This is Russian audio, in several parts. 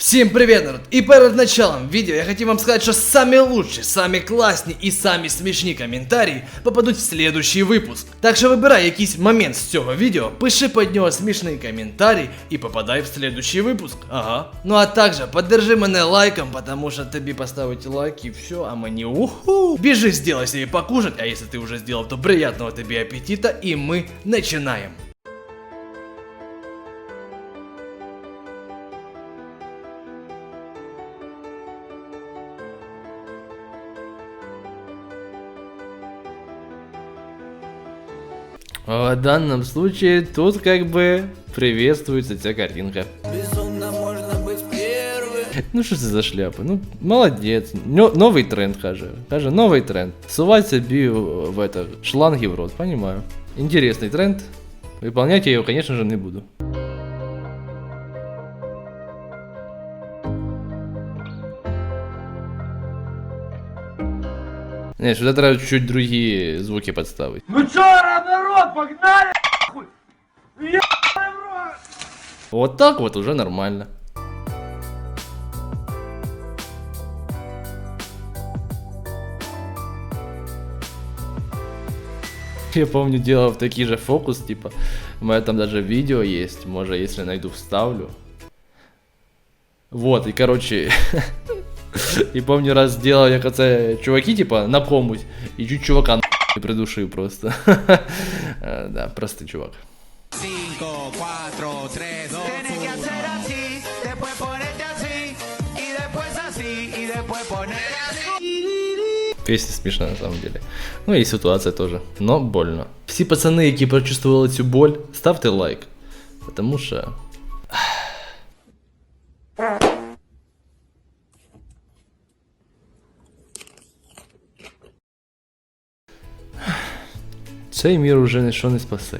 Всем привет, народ! И перед началом видео я хотел вам сказать, что самые лучшие, самые классные и самые смішні коментарі попадуть в следующий выпуск. Так що вибирай якийсь момент з цього відео, пиши під нього смішний коментарій і попадай в следующий выпуск. Ага. Ну а также поддержи мене лайком, потому что тобі поставить лайк і все, а мені уху. Біжи, сделай себе покушать, а если ты уже сделал, то приятного тебе аппетита, и мы начинаем. В данном случае тут как бы приветствуется ця картинка. Безумно можно быть первым. Ну що це за шляпа? Ну, молодець. Ньо- Новий тренд, каже. Каже, новий тренд. Сувать в, в это, шланги в рот, понимаю. Интересный тренд. Выполнять я его, конечно же, не буду. Не, сюда треба чуть-чуть другие звуки подставить. Ну чё, народ, погнали! Вот так вот уже нормально. Я помню, делал такие же фокус, типа, у меня там даже видео есть, может, если найду, вставлю. Вот, и короче, и помню, раз сделал я оце, чуваки, типа, на комусь, и чуть чувака нахуй придушил просто. Э, Да, простый чувак. 5, 4, 3, 2, Tienes que hacer así, después ponerte así, y después así, y después ponerte así. Песня смішна на самом деле. Ну і ситуація теж. Но больно. Всі пацани, які прочувствували цю боль, ставте лайк. Потому що. Цей мір уже ніщо не спасе.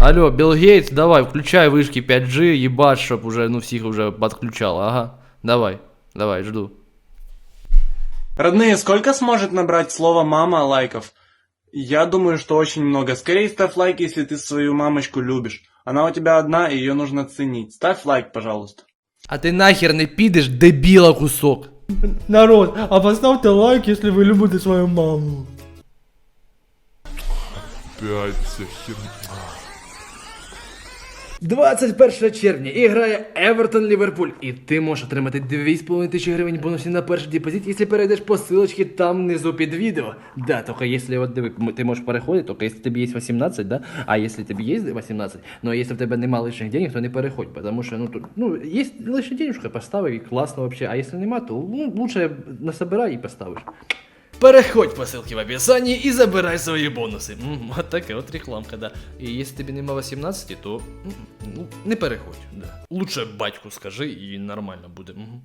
Алло, Білл Гейтс, давай, включай вишки 5G, їбать, щоб уже, ну, всіх уже подключало, ага. Давай, давай, жду. Родные, сколько сможет набрать слово «мама» лайков? Я думаю, что очень много. Скорее ставь лайк, если ты свою мамочку любишь. Она у тебя одна, и ее нужно ценить. Ставь лайк, пожалуйста. А ти нахер не підеш, дебіла кусок. Народ, а поставьте лайк, если вы любите свою маму. Опять вся херня. 21 червня і грає Евертон Ліверпуль. І ти можеш отримати 2,5 тисячі гривень бонусів на перший депозит, якщо перейдеш по ссылочці там внизу під відео. Да, тільки якщо от диви, ти можеш переходити, тільки якщо тобі є 18, да? А якщо тобі є 18, ну якщо в тебе немає лишніх денег, то не переходь, тому що ну тут ну є лише денежка, поставив і класно вообще. А якщо нема, то ну, лучше насобирай і поставиш. Переходь по ссылке в описании и забирай свои бонусы. М, Вот такая вот рекламка, да. И если тебе нема 18, то м, ну, не переходь, да. Лучше батьку скажи и нормально буде. Мгм.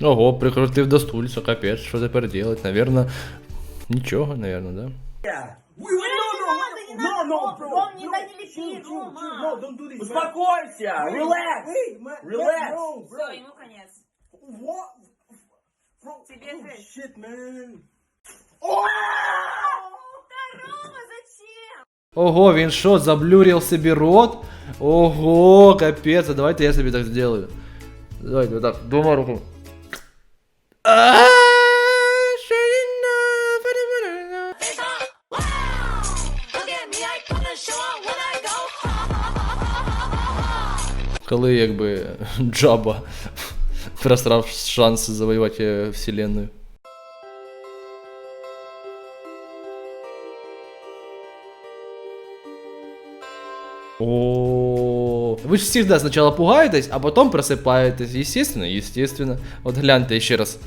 Ого, прикрутив до стульця, капець, що тепер делать? Наверно, нічого, наверно, да? No, no, bro. Вам не дали пить. No, don't do this. Успокойся, relax. Relax. Все, ему конец. What? Тебе жесть. Shit, man. Здорово, зачем? Ого, він що, заблюрил собі рот? Ого, капець, а давайте я собі так сделаю. Давайте, вот так, двома руку. Look Коли якби Джаба просрав шанс завоювати е, вселенную. О, ви ж завжди спочатку пугаєтесь, а потім просипаєтесь. Естественно, естественно. От гляньте ще раз.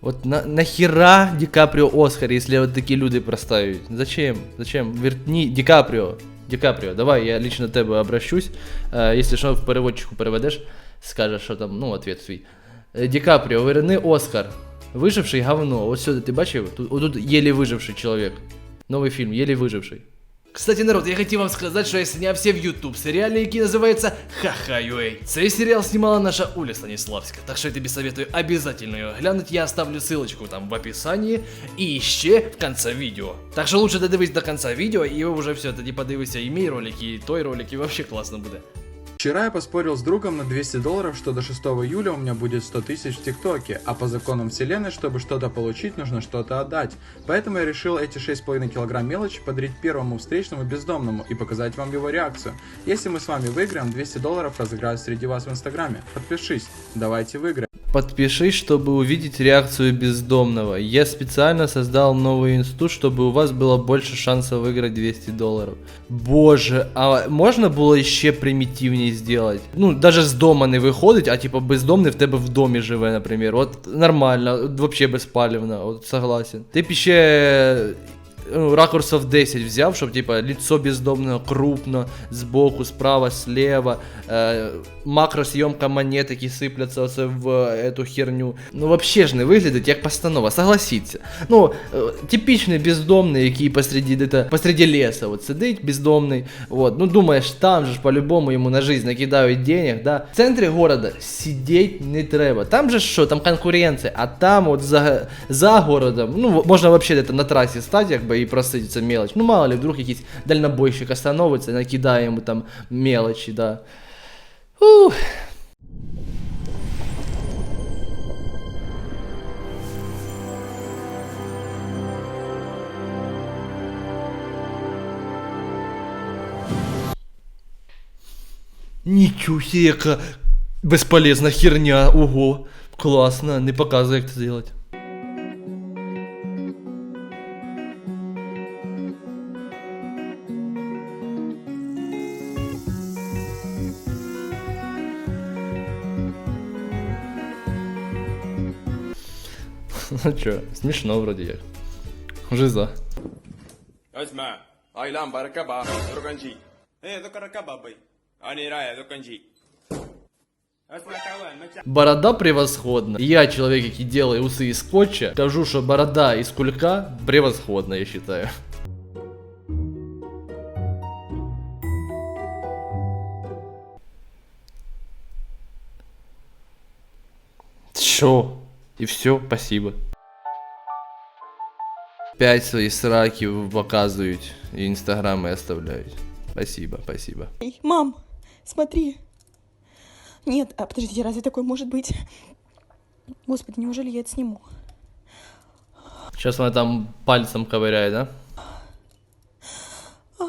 Вот на, нахера Ді Капріо Оскар, якщо от такі люди проставить? Зачем? Зачем? Вертні Ді Капріо. Ді Капріо, давай, я лично до тебе обращусь. Е, якщо що, в переводчику переведеш, скажеш, що там, ну, ответ свій. Е, Ді Капріо, верни Оскар. Виживший говно. Ось сюди, ти бачив? Тут, отут єлі виживший чоловік. Новий фільм, єлі виживший. Кстати, народ, я хотів вам сказати, що я знявся в YouTube серіалі, який називається Ха-Ха-Юей. Цей серіал знімала наша Оля Станіславська, так що я тобі советую обязательно його глянуть. Я оставлю ссылочку там в описании і ще в конце відео. Так що лучше додивись до конца відео, і вже все, тоді подивися і мій ролик, і той ролик, і вообще класно буде. Вчера я поспорил с другом на 200 долларов, что до 6 июля у меня будет 100 тысяч в ТикТоке, а по законам вселенной, чтобы что-то получить, нужно что-то отдать. Поэтому я решил эти 6,5 килограмм мелочи подарить первому встречному бездомному и показать вам его реакцию. Если мы с вами выиграем, 200 долларов разыграю среди вас в инстаграме. Подпишись, давайте выиграем. Подпишись, чтобы увидеть реакцию бездомного. Я специально создал новый институт, чтобы у вас было больше шансов выиграть 200 долларов. Боже, а можно было еще примитивнее сделать? Ну, даже с дома не виходить, а типа бездомний в тебе в домі живе, наприклад. От нормально, вообще безпалівно, от согласен. Ти б ну, ракурсов 10 взяв, щоб типа лицо бездомного крупно, збоку, справа, слева, е, макросйомка монет, які сипляться оце в эту херню. Ну вообще ж не виглядить як постанова, согласіться. Ну, е, типічний бездомний, який посреди, де-то, посреди леса от сидить, бездомний. Вот, ну думаєш, там же ж по-любому йому на жизнь накидають денег, да. В центрі города сидеть не треба. Там же ж що, там конкуренція, а там от за, за городом, ну можна вообще где-то на трасі стати, якби і просити це мелочь. Ну мало ли, вдруг якийсь дальнобойщик остановиться, накидає йому там мелочі, да. Ух. Нічого себе, яка безполезна херня. Ого. Класно, не показує, як це зробити. Ну чё, смешно вроде як. Жиза. اسمع هاي لامبا ركبها ركنجي ايه ذكر ركبها بي اني رايح ركنجي اسمع كوان ما Борода превосходна. Я, человек, який делает усы из скотча, скажу, что борода из кулька превосходна, я считаю. Чё? И все, спасибо. Пять свои сраки показывают и инстаграмы оставляют. Спасибо, спасибо. Эй, Мам, смотри. Нет, а подождите, разве такое может быть? Господи, неужели я это сниму? Сейчас она там пальцем ковыряет, да? А,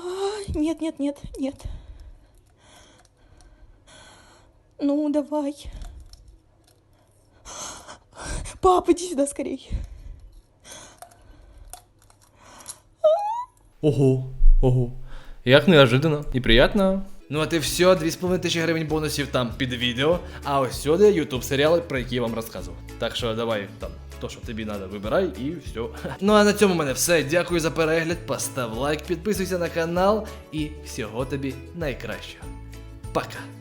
нет, нет, нет, нет. Ну, давай. Папа, иди сюда скорей. Ого, ого. Як неожиданно і приємно. Ну а ти все, 2,5 тисячі гривень бонусів там під відео, а ось сюди ютуб серіали, про які я вам розказував. Так що давай там, то, що тобі треба, вибирай і все. Ну а на цьому в мене все. Дякую за перегляд, постав лайк, підписуйся на канал і всього тобі найкращого. Пока.